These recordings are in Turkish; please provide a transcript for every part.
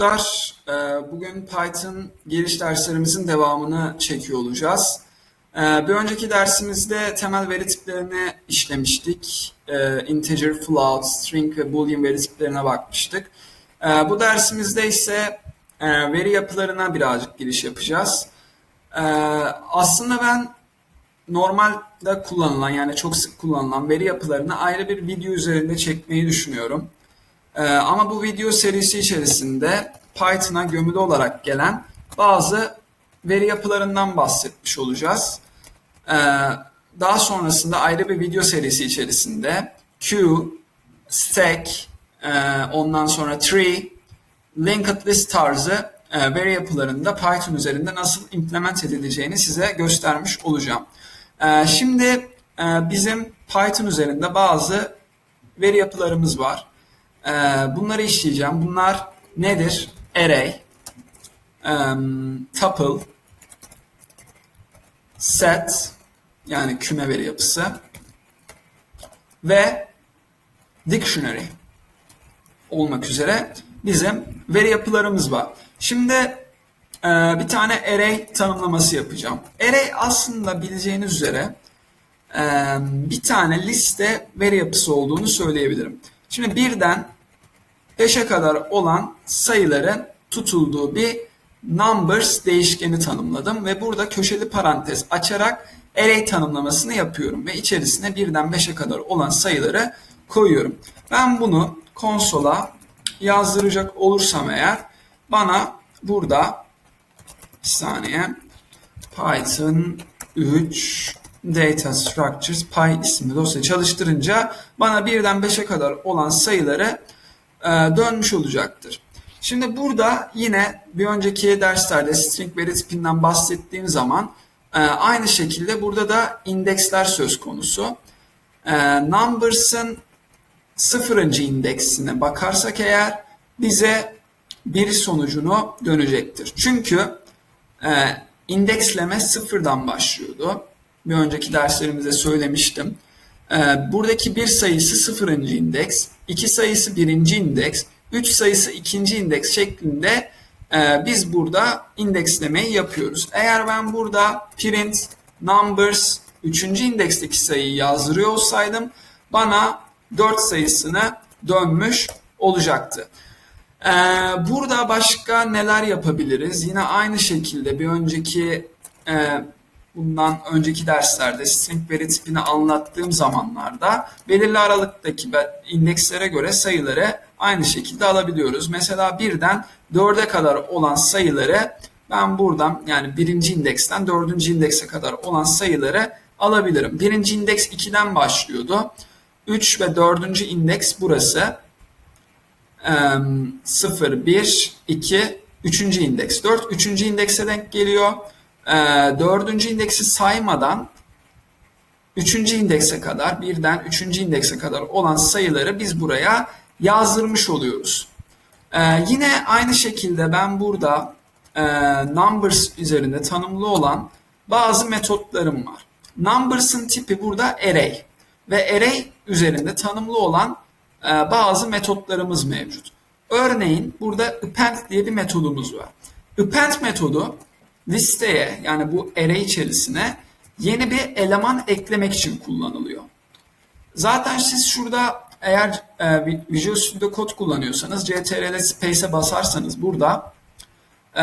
arkadaşlar. Ee, Bugün Python giriş derslerimizin devamını çekiyor olacağız. Ee, Bir önceki dersimizde temel veri tiplerini işlemiştik. Ee, Integer, float, string ve boolean veri tiplerine bakmıştık. Bu dersimizde ise e, veri yapılarına birazcık giriş yapacağız. Aslında ben normalde kullanılan yani çok sık kullanılan veri yapılarını ayrı bir video üzerinde çekmeyi düşünüyorum. Ee, ama bu video serisi içerisinde Python'a gömülü olarak gelen bazı veri yapılarından bahsetmiş olacağız. Ee, daha sonrasında ayrı bir video serisi içerisinde queue, stack, e, ondan sonra tree, linked list tarzı e, veri yapılarında Python üzerinde nasıl implement edileceğini size göstermiş olacağım. E, şimdi e, bizim Python üzerinde bazı veri yapılarımız var. Ee, bunları işleyeceğim. Bunlar nedir? Array, um, tuple, set yani küme veri yapısı ve dictionary olmak üzere bizim veri yapılarımız var. Şimdi e, bir tane array tanımlaması yapacağım. Array aslında bileceğiniz üzere e, bir tane liste veri yapısı olduğunu söyleyebilirim. Şimdi birden 5'e kadar olan sayıların tutulduğu bir numbers değişkeni tanımladım ve burada köşeli parantez açarak array tanımlamasını yapıyorum ve içerisine birden 5'e kadar olan sayıları koyuyorum. Ben bunu konsola yazdıracak olursam eğer bana burada bir saniye Python 3 Data Structures Py isimli dosya çalıştırınca bana birden 5'e kadar olan sayıları e, dönmüş olacaktır. Şimdi burada yine bir önceki derslerde string veri tipinden bahsettiğim zaman e, aynı şekilde burada da indeksler söz konusu. E, numbers'ın sıfırıncı indeksine bakarsak eğer bize bir sonucunu dönecektir. Çünkü indeksleme sıfırdan başlıyordu bir önceki derslerimizde söylemiştim. Ee, buradaki bir sayısı sıfırıncı indeks, iki sayısı birinci indeks, üç sayısı ikinci indeks şeklinde e, biz burada indekslemeyi yapıyoruz. Eğer ben burada print numbers üçüncü indeksteki sayıyı yazdırıyor olsaydım bana 4 sayısını dönmüş olacaktı. Ee, burada başka neler yapabiliriz? Yine aynı şekilde bir önceki e, bundan önceki derslerde string veri tipini anlattığım zamanlarda belirli aralıktaki indekslere göre sayıları aynı şekilde alabiliyoruz. Mesela birden dörde kadar olan sayıları ben buradan yani birinci indeksten dördüncü indekse kadar olan sayıları alabilirim. Birinci indeks 2'den başlıyordu. 3 ve dördüncü indeks burası. 0, 1, 2, üçüncü indeks. 4 üçüncü indekse denk geliyor e, dördüncü indeksi saymadan üçüncü indekse kadar birden üçüncü indekse kadar olan sayıları biz buraya yazdırmış oluyoruz. Ee, yine aynı şekilde ben burada e, numbers üzerinde tanımlı olan bazı metotlarım var. Numbers'ın tipi burada array ve array üzerinde tanımlı olan e, bazı metotlarımız mevcut. Örneğin burada append diye bir metodumuz var. Append metodu listeye yani bu array içerisine yeni bir eleman eklemek için kullanılıyor. Zaten siz şurada eğer e, Visual Studio Code kullanıyorsanız CTRL Space'e basarsanız burada e,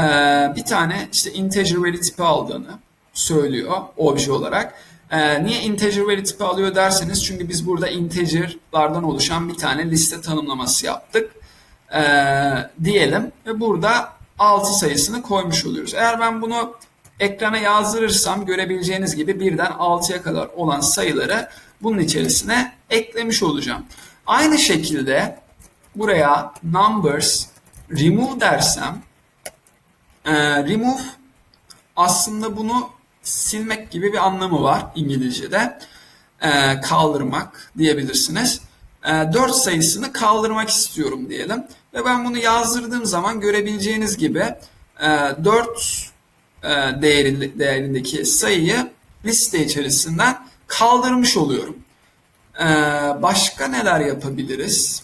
bir tane işte integer veri tipi aldığını söylüyor obje olarak. E, niye integer veri tipi alıyor derseniz çünkü biz burada integerlardan oluşan bir tane liste tanımlaması yaptık e, diyelim ve burada 6 sayısını koymuş oluyoruz. Eğer ben bunu ekrana yazdırırsam görebileceğiniz gibi birden 6'ya kadar olan sayıları bunun içerisine eklemiş olacağım. Aynı şekilde buraya numbers remove dersem e, remove aslında bunu silmek gibi bir anlamı var İngilizce'de. E, kaldırmak diyebilirsiniz. E, 4 sayısını kaldırmak istiyorum diyelim. Ve ben bunu yazdırdığım zaman görebileceğiniz gibi 4 e, e, değerindeki sayıyı liste içerisinden kaldırmış oluyorum. E, başka neler yapabiliriz?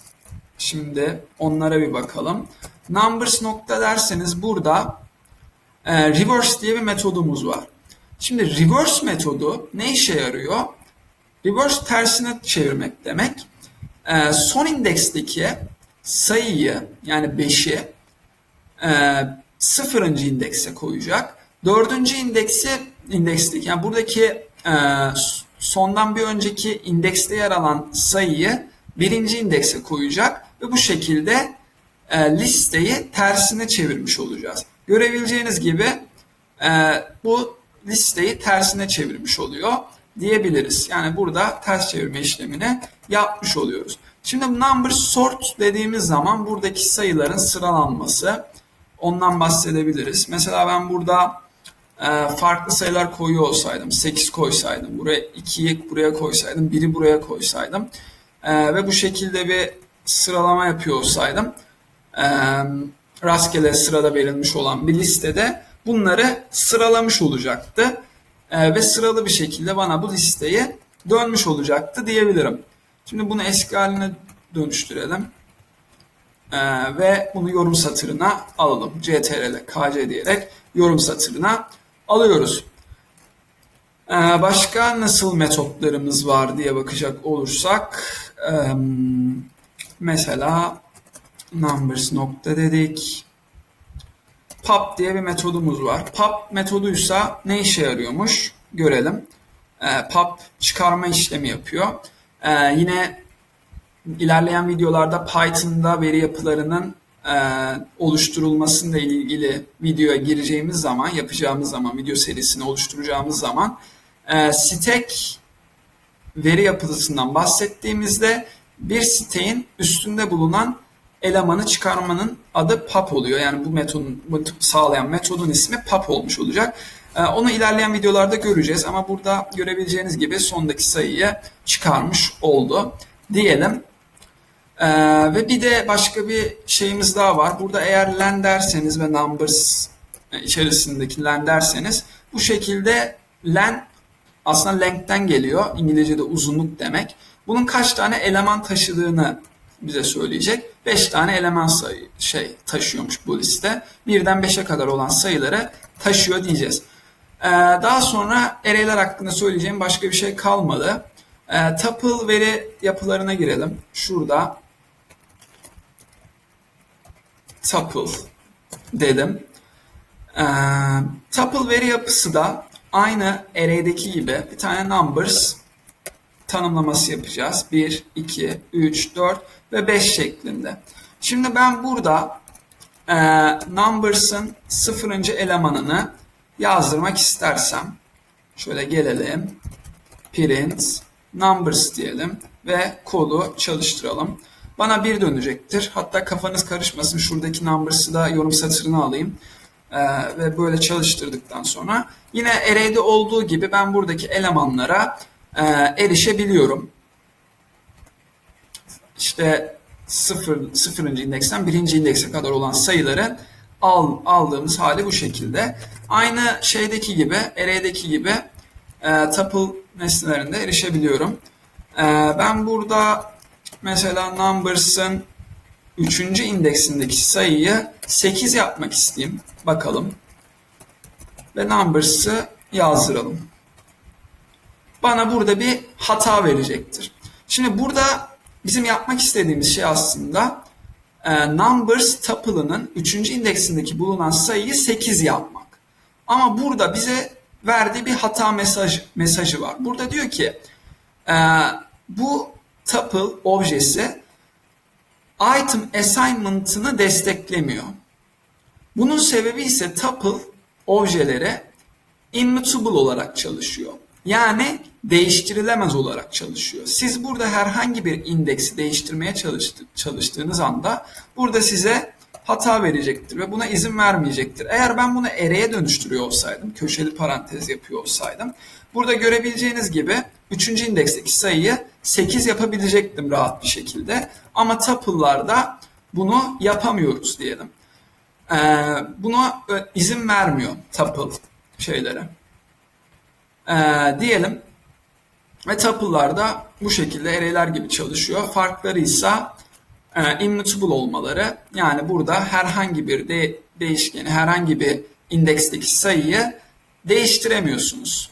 Şimdi onlara bir bakalım. numbers nokta derseniz burada reverse diye bir metodumuz var. Şimdi reverse metodu ne işe yarıyor? Reverse tersine çevirmek demek. Son indeksteki sayıyı yani 5'i e, sıfırıncı indekse koyacak. Dördüncü indeksi indeksteki yani buradaki e, sondan bir önceki indekste yer alan sayıyı birinci indekse koyacak ve bu şekilde e, listeyi tersine çevirmiş olacağız. Görebileceğiniz gibi e, bu listeyi tersine çevirmiş oluyor diyebiliriz. Yani burada ters çevirme işlemini yapmış oluyoruz. Şimdi number sort dediğimiz zaman buradaki sayıların sıralanması ondan bahsedebiliriz. Mesela ben burada e, farklı sayılar koyuyor olsaydım, 8 koysaydım, buraya 2'yi buraya koysaydım, 1'i buraya koysaydım e, ve bu şekilde bir sıralama yapıyor olsaydım e, rastgele sırada verilmiş olan bir listede bunları sıralamış olacaktı ve sıralı bir şekilde bana bu listeyi dönmüş olacaktı diyebilirim. Şimdi bunu eski haline dönüştürelim. Ee, ve bunu yorum satırına alalım. CTRL, KC diyerek yorum satırına alıyoruz. Ee, başka nasıl metotlarımız var diye bakacak olursak e, mesela numbers nokta dedik. Pop diye bir metodumuz var. Pop metoduysa ne işe yarıyormuş görelim. Ee, pop çıkarma işlemi yapıyor. Ee, yine ilerleyen videolarda Python'da veri yapılarının e, oluşturulmasıyla ilgili videoya gireceğimiz zaman, yapacağımız zaman, video serisini oluşturacağımız zaman e, stack veri yapısından bahsettiğimizde bir sitein üstünde bulunan elemanı çıkarmanın adı pub oluyor. Yani bu metodun bu sağlayan metodun ismi pub olmuş olacak. Ee, onu ilerleyen videolarda göreceğiz ama burada görebileceğiniz gibi sondaki sayıyı çıkarmış oldu diyelim. Ee, ve bir de başka bir şeyimiz daha var. Burada eğer len derseniz ve numbers içerisindeki len derseniz bu şekilde len aslında length'ten geliyor. İngilizce'de uzunluk demek. Bunun kaç tane eleman taşıdığını bize söyleyecek. 5 tane eleman sayı şey taşıyormuş bu liste. Birden 5'e kadar olan sayıları taşıyor diyeceğiz. Ee, daha sonra array'ler hakkında söyleyeceğim başka bir şey kalmadı. Ee, tuple veri yapılarına girelim. Şurada tuple dedim. Ee, tuple veri yapısı da aynı array'deki gibi bir tane numbers tanımlaması yapacağız. 1, 2, 3, 4 ve 5 şeklinde. Şimdi ben burada e, numbers'ın sıfırıncı elemanını yazdırmak istersem şöyle gelelim. Print numbers diyelim ve kodu çalıştıralım. Bana bir dönecektir. Hatta kafanız karışmasın. Şuradaki numbers'ı da yorum satırına alayım. Ee, ve böyle çalıştırdıktan sonra yine array'de olduğu gibi ben buradaki elemanlara e, erişebiliyorum. İşte sıfır, sıfırıncı indeksten birinci indekse kadar olan sayıları al, aldığımız hali bu şekilde. Aynı şeydeki gibi, array'deki gibi e, tuple nesnelerinde erişebiliyorum. E, ben burada mesela numbers'ın üçüncü indeksindeki sayıyı 8 yapmak isteyeyim. Bakalım. Ve numbers'ı yazdıralım. Bana burada bir hata verecektir. Şimdi burada bizim yapmak istediğimiz şey aslında numbers tuple'ının 3. indeksindeki bulunan sayıyı 8 yapmak. Ama burada bize verdiği bir hata mesaj, mesajı var. Burada diyor ki e, bu tuple objesi item assignment'ını desteklemiyor. Bunun sebebi ise tuple objelere immutable olarak çalışıyor. Yani değiştirilemez olarak çalışıyor. Siz burada herhangi bir indeksi değiştirmeye çalıştı, çalıştığınız anda burada size hata verecektir ve buna izin vermeyecektir. Eğer ben bunu array'e dönüştürüyor olsaydım, köşeli parantez yapıyor olsaydım, burada görebileceğiniz gibi 3. indeksteki sayıyı 8 yapabilecektim rahat bir şekilde. Ama tuple'larda bunu yapamıyoruz diyelim. Ee, buna izin vermiyor tuple şeylere. Ee, diyelim ve tuple'lar da bu şekilde array'ler gibi çalışıyor. Farkları ise e, immutable olmaları yani burada herhangi bir de, değişkeni, herhangi bir indeksteki sayıyı değiştiremiyorsunuz.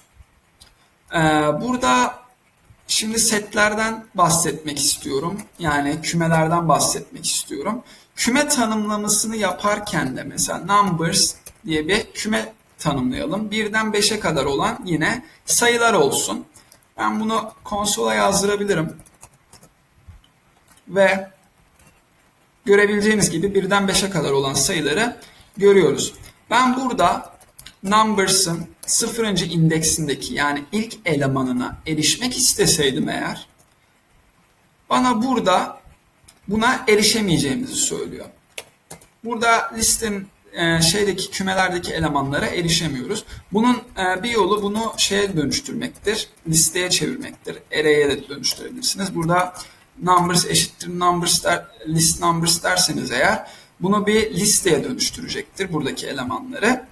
E, burada şimdi setlerden bahsetmek istiyorum. Yani kümelerden bahsetmek istiyorum. Küme tanımlamasını yaparken de mesela numbers diye bir küme tanımlayalım. Birden 5'e kadar olan yine sayılar olsun. Ben bunu konsola yazdırabilirim. Ve görebileceğiniz gibi birden 5'e kadar olan sayıları görüyoruz. Ben burada numbers'ın sıfırıncı indeksindeki yani ilk elemanına erişmek isteseydim eğer bana burada buna erişemeyeceğimizi söylüyor. Burada listin e, şeydeki kümelerdeki elemanlara erişemiyoruz. Bunun e, bir yolu bunu şeye dönüştürmektir. Listeye çevirmektir. Array'e de dönüştürebilirsiniz. Burada numbers eşittir numbers der, list numbers derseniz eğer bunu bir listeye dönüştürecektir buradaki elemanları.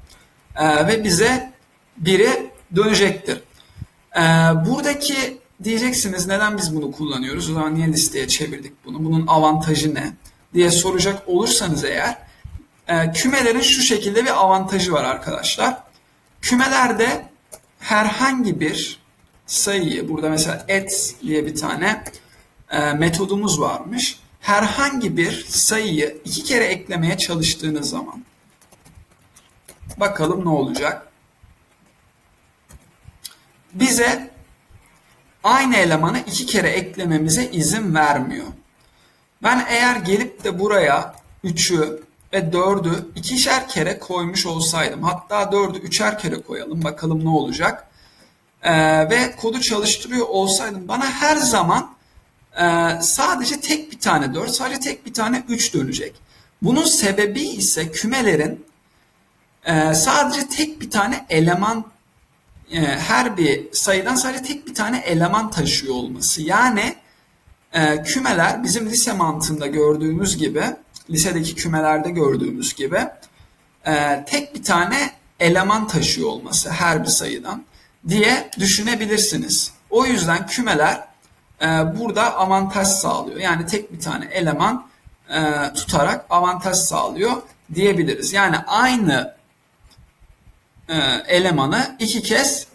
E, ve bize biri dönecektir. Buradaki diyeceksiniz neden biz bunu kullanıyoruz? O zaman niye listeye çevirdik bunu? Bunun avantajı ne? diye soracak olursanız eğer e, kümelerin şu şekilde bir avantajı var arkadaşlar. Kümelerde herhangi bir sayıyı, burada mesela et diye bir tane e, metodumuz varmış. Herhangi bir sayıyı iki kere eklemeye çalıştığınız zaman bakalım ne olacak. Bize aynı elemanı iki kere eklememize izin vermiyor. Ben eğer gelip de buraya 3'ü ve 4'ü ikişer kere koymuş olsaydım hatta 4'ü üçer kere koyalım bakalım ne olacak. Ee, ve kodu çalıştırıyor olsaydım bana her zaman e, sadece tek bir tane 4 sadece tek bir tane 3 dönecek. Bunun sebebi ise kümelerin e, sadece tek bir tane eleman e, her bir sayıdan sadece tek bir tane eleman taşıyor olması. Yani e, kümeler bizim lise mantığında gördüğümüz gibi, lisedeki kümelerde gördüğümüz gibi e, tek bir tane eleman taşıyor olması her bir sayıdan diye düşünebilirsiniz. O yüzden kümeler e, burada avantaj sağlıyor. Yani tek bir tane eleman e, tutarak avantaj sağlıyor diyebiliriz. Yani aynı e, elemanı iki kez,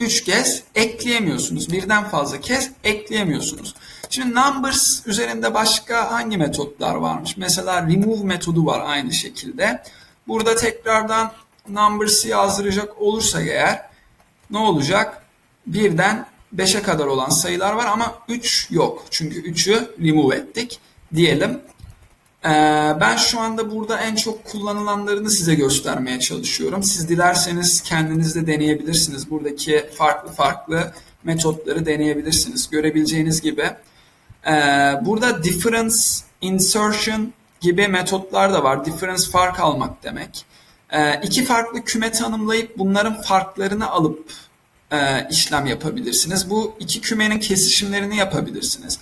üç kez ekleyemiyorsunuz. Birden fazla kez ekleyemiyorsunuz. Şimdi numbers üzerinde başka hangi metotlar varmış? Mesela remove metodu var aynı şekilde. Burada tekrardan numbers'ı yazdıracak olursa eğer ne olacak? Birden 5'e kadar olan sayılar var ama 3 yok. Çünkü 3'ü remove ettik diyelim. Ee, ben şu anda burada en çok kullanılanlarını size göstermeye çalışıyorum. Siz dilerseniz kendiniz de deneyebilirsiniz. Buradaki farklı farklı metotları deneyebilirsiniz. Görebileceğiniz gibi burada difference, insertion gibi metotlar da var. Difference fark almak demek. Ee, iki farklı küme tanımlayıp bunların farklarını alıp e, işlem yapabilirsiniz. Bu iki kümenin kesişimlerini yapabilirsiniz.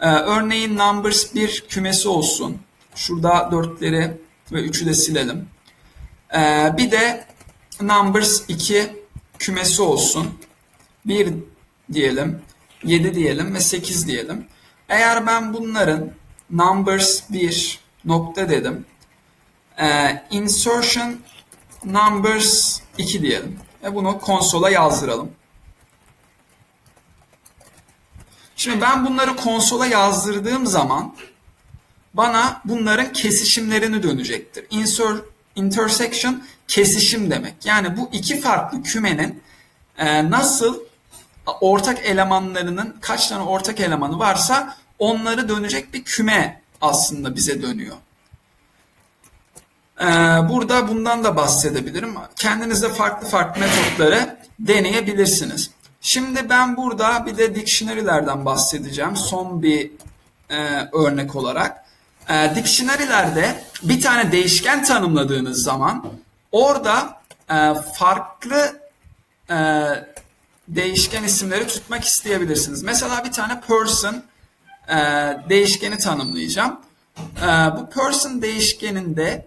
Ee, örneğin numbers bir kümesi olsun. Şurada dörtleri ve üçü de silelim. bir de numbers 2 kümesi olsun. 1 diyelim, 7 diyelim ve 8 diyelim. Eğer ben bunların numbers 1 nokta dedim. E, insertion numbers 2 diyelim. Ve bunu konsola yazdıralım. Şimdi ben bunları konsola yazdırdığım zaman bana bunların kesişimlerini dönecektir. Insert, intersection kesişim demek. Yani bu iki farklı kümenin e, nasıl ortak elemanlarının kaç tane ortak elemanı varsa onları dönecek bir küme aslında bize dönüyor. Ee, burada bundan da bahsedebilirim. Kendiniz de farklı farklı metotları deneyebilirsiniz. Şimdi ben burada bir de dictionary'lerden bahsedeceğim. Son bir e, örnek olarak. E, dictionary'lerde bir tane değişken tanımladığınız zaman orada e, farklı e, değişken isimleri tutmak isteyebilirsiniz. Mesela bir tane person e, değişkeni tanımlayacağım. E, bu person değişkeninde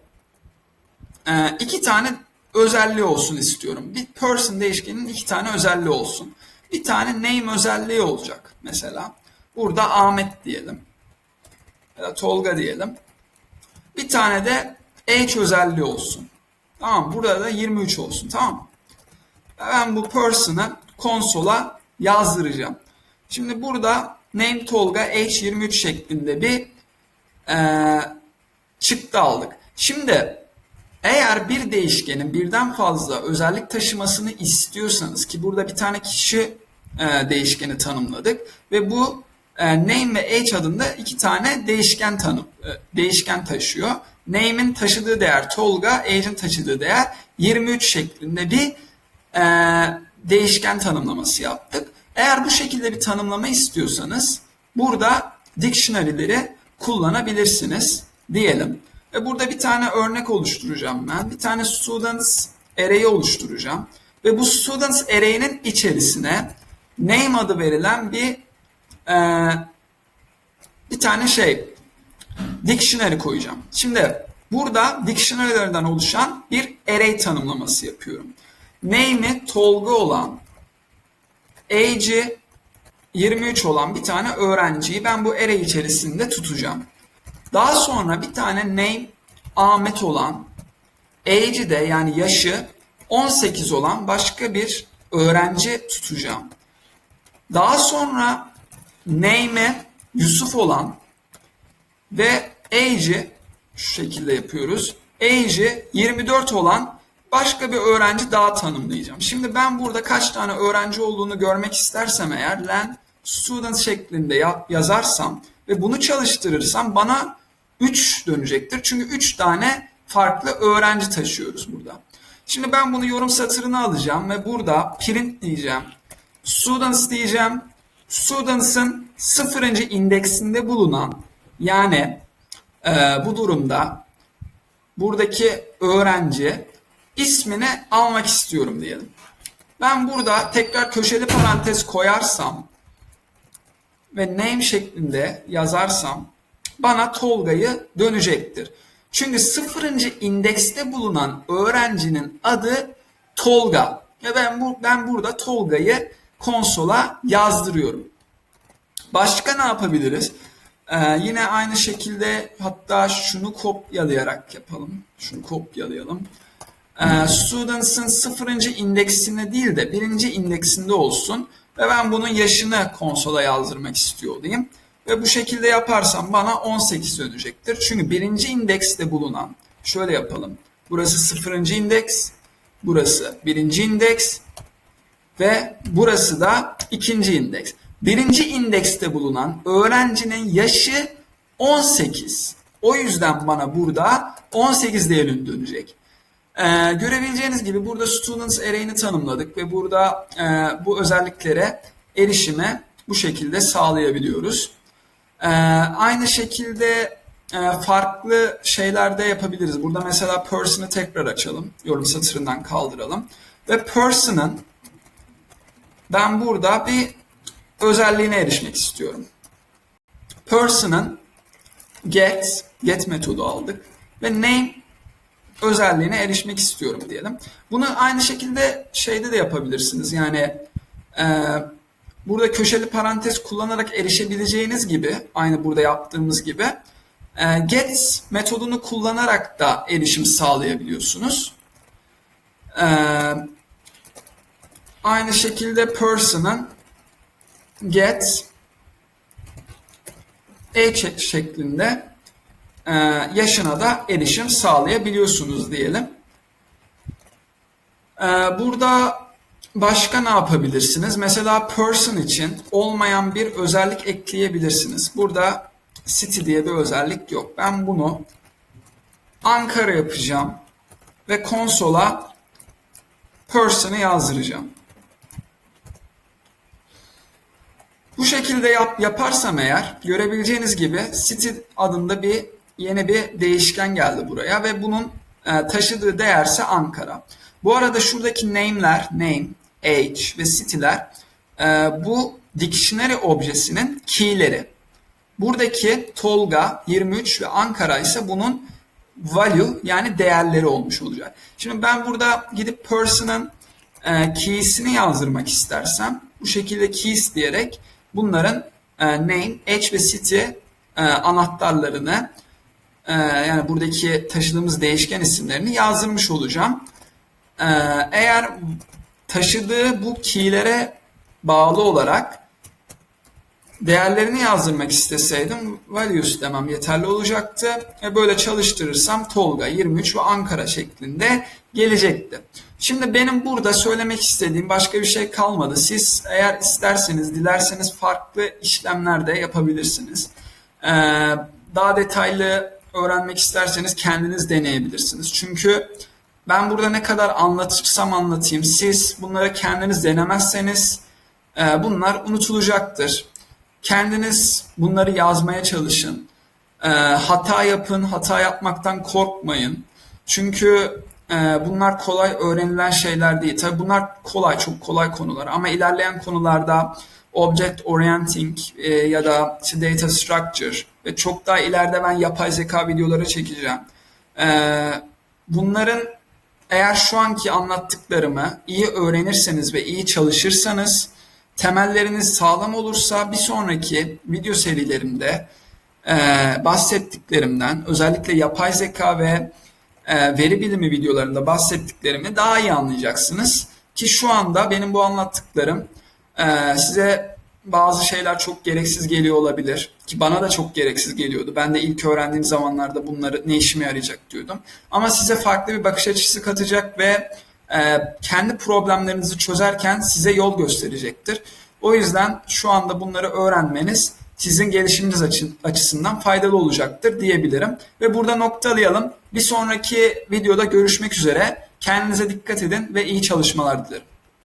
e, iki tane özelliği olsun istiyorum. Bir person değişkeninin iki tane özelliği olsun. Bir tane name özelliği olacak mesela. Burada Ahmet diyelim. Ya da Tolga diyelim. Bir tane de age özelliği olsun. Tamam burada da 23 olsun tamam Ben bu person'ı konsola yazdıracağım. Şimdi burada name Tolga age 23 şeklinde bir e, çıktı aldık. Şimdi eğer bir değişkenin birden fazla özellik taşımasını istiyorsanız ki burada bir tane kişi e, değişkeni tanımladık ve bu e, name ve age adında iki tane değişken tanım e, değişken taşıyor. Name'in taşıdığı değer Tolga, age'in taşıdığı değer 23 şeklinde bir e, değişken tanımlaması yaptık. Eğer bu şekilde bir tanımlama istiyorsanız burada dictionary'leri kullanabilirsiniz diyelim. Ve burada bir tane örnek oluşturacağım ben. Bir tane students array'i oluşturacağım. Ve bu students array'inin içerisine name adı verilen bir e, bir tane şey dictionary koyacağım. Şimdi burada dictionary'lerden oluşan bir array tanımlaması yapıyorum. Name'i Tolga olan, age'i 23 olan bir tane öğrenciyi ben bu array içerisinde tutacağım. Daha sonra bir tane name Ahmet olan, age'i de yani yaşı 18 olan başka bir öğrenci tutacağım. Daha sonra name'e Yusuf olan ve age'i şu şekilde yapıyoruz. Age'i 24 olan başka bir öğrenci daha tanımlayacağım. Şimdi ben burada kaç tane öğrenci olduğunu görmek istersem eğer len student şeklinde yazarsam ve bunu çalıştırırsam bana 3 dönecektir. Çünkü 3 tane farklı öğrenci taşıyoruz burada. Şimdi ben bunu yorum satırına alacağım ve burada print diyeceğim. Students diyeceğim. Students'ın sıfırıncı indeksinde bulunan yani e, bu durumda buradaki öğrenci ismini almak istiyorum diyelim. Ben burada tekrar köşeli parantez koyarsam ve name şeklinde yazarsam bana Tolga'yı dönecektir. Çünkü sıfırıncı indekste bulunan öğrencinin adı Tolga. Ve ben, bu, ben burada Tolga'yı konsola yazdırıyorum. Başka ne yapabiliriz? Ee, yine aynı şekilde hatta şunu kopyalayarak yapalım. Şunu kopyalayalım. Ee, Students'ın sıfırıncı indeksinde değil de birinci indeksinde olsun. Ve ben bunun yaşını konsola yazdırmak istiyor olayım. Ve bu şekilde yaparsam bana 18 dönecektir. Çünkü birinci indekste bulunan, şöyle yapalım. Burası sıfırıncı indeks, burası birinci indeks ve burası da ikinci indeks. Birinci indekste bulunan öğrencinin yaşı 18. O yüzden bana burada 18 değerini dönecek. Ee, görebileceğiniz gibi burada students array'ini tanımladık ve burada e, bu özelliklere erişime bu şekilde sağlayabiliyoruz. Ee, aynı şekilde e, farklı şeyler de yapabiliriz. Burada mesela person'ı tekrar açalım. Yorum satırından kaldıralım. Ve person'ın ben burada bir özelliğine erişmek istiyorum. Person'ın get, get metodu aldık ve name özelliğine erişmek istiyorum diyelim. Bunu aynı şekilde şeyde de yapabilirsiniz. Yani e, burada köşeli parantez kullanarak erişebileceğiniz gibi aynı burada yaptığımız gibi e, get metodunu kullanarak da erişim sağlayabiliyorsunuz. E, aynı şekilde person'ın get age şeklinde e, yaşına da erişim sağlayabiliyorsunuz diyelim. E, burada başka ne yapabilirsiniz? Mesela person için olmayan bir özellik ekleyebilirsiniz. Burada city diye bir özellik yok. Ben bunu Ankara yapacağım ve konsola person'ı yazdıracağım. Bu şekilde yap, yaparsam eğer görebileceğiniz gibi city adında bir yeni bir değişken geldi buraya ve bunun e, taşıdığı değerse Ankara. Bu arada şuradaki name'ler, name, age ve city'ler e, bu dictionary objesinin key'leri. Buradaki Tolga 23 ve Ankara ise bunun value yani değerleri olmuş olacak. Şimdi ben burada gidip person'ın e, keys'ini yazdırmak istersem bu şekilde keys diyerek bunların e, name, age ve city e, anahtarlarını e, yani buradaki taşıdığımız değişken isimlerini yazdırmış olacağım. E, eğer taşıdığı bu keylere bağlı olarak değerlerini yazdırmak isteseydim values demem yeterli olacaktı. Ve böyle çalıştırırsam Tolga 23 ve Ankara şeklinde gelecekti. Şimdi benim burada söylemek istediğim başka bir şey kalmadı. Siz eğer isterseniz, dilerseniz farklı işlemler de yapabilirsiniz. Ee, daha detaylı öğrenmek isterseniz kendiniz deneyebilirsiniz. Çünkü ben burada ne kadar anlatırsam anlatayım, siz bunları kendiniz denemezseniz e, bunlar unutulacaktır. Kendiniz bunları yazmaya çalışın. E, hata yapın, hata yapmaktan korkmayın. Çünkü bunlar kolay öğrenilen şeyler değil. Tabii bunlar kolay, çok kolay konular ama ilerleyen konularda object orienting e, ya da işte data structure ve çok daha ileride ben yapay zeka videoları çekeceğim. E, bunların eğer şu anki anlattıklarımı iyi öğrenirseniz ve iyi çalışırsanız temelleriniz sağlam olursa bir sonraki video serilerimde e, bahsettiklerimden özellikle yapay zeka ve e, veri bilimi videolarında bahsettiklerimi daha iyi anlayacaksınız. Ki şu anda benim bu anlattıklarım e, size bazı şeyler çok gereksiz geliyor olabilir. Ki bana da çok gereksiz geliyordu. Ben de ilk öğrendiğim zamanlarda bunları ne işime yarayacak diyordum. Ama size farklı bir bakış açısı katacak ve e, kendi problemlerinizi çözerken size yol gösterecektir. O yüzden şu anda bunları öğrenmeniz sizin gelişiminiz açısından faydalı olacaktır diyebilirim. Ve burada noktalayalım. Bir sonraki videoda görüşmek üzere. Kendinize dikkat edin ve iyi çalışmalar dilerim.